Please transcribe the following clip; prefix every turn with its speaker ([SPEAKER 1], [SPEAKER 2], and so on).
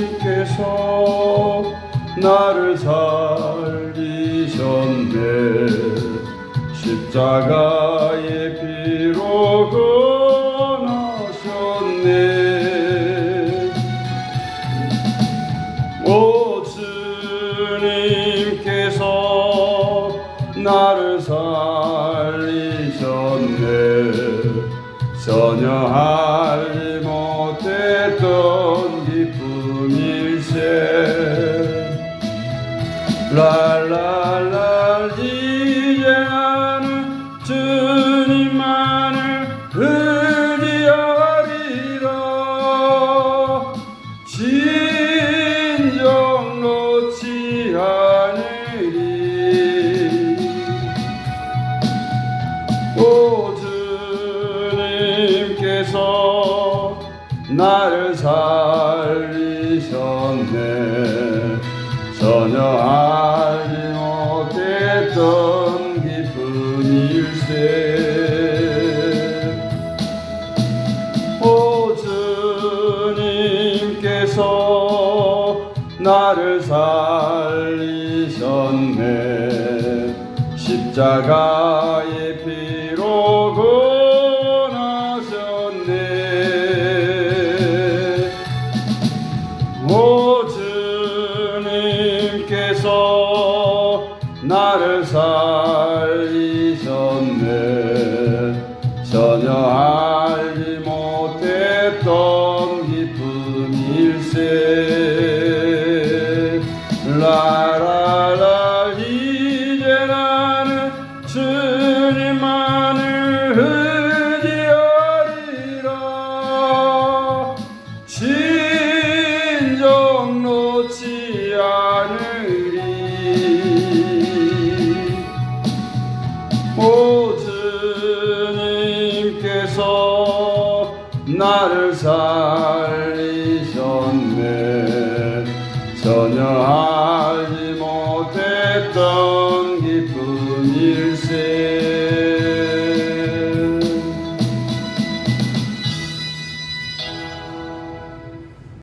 [SPEAKER 1] 주님께서 나를 살리셨네. 십자가의 피로 건하셨네. 오 주님께서 나를 살리셨네. 전혀 랄랄라 이제 주님만을 의지하리라 진정 놓지 않으리 오 주님께서 나를 살리셨네 전혀 알지 못했던 기쁨일세. 오 주님께서 나를 살리셨네. 십자가의 피로 건하셨네 나를 살리셨네. 전혀 알지 못했던 기쁨일세. 라라라 주께서 나를 살리셨네. 전혀 알지 못했던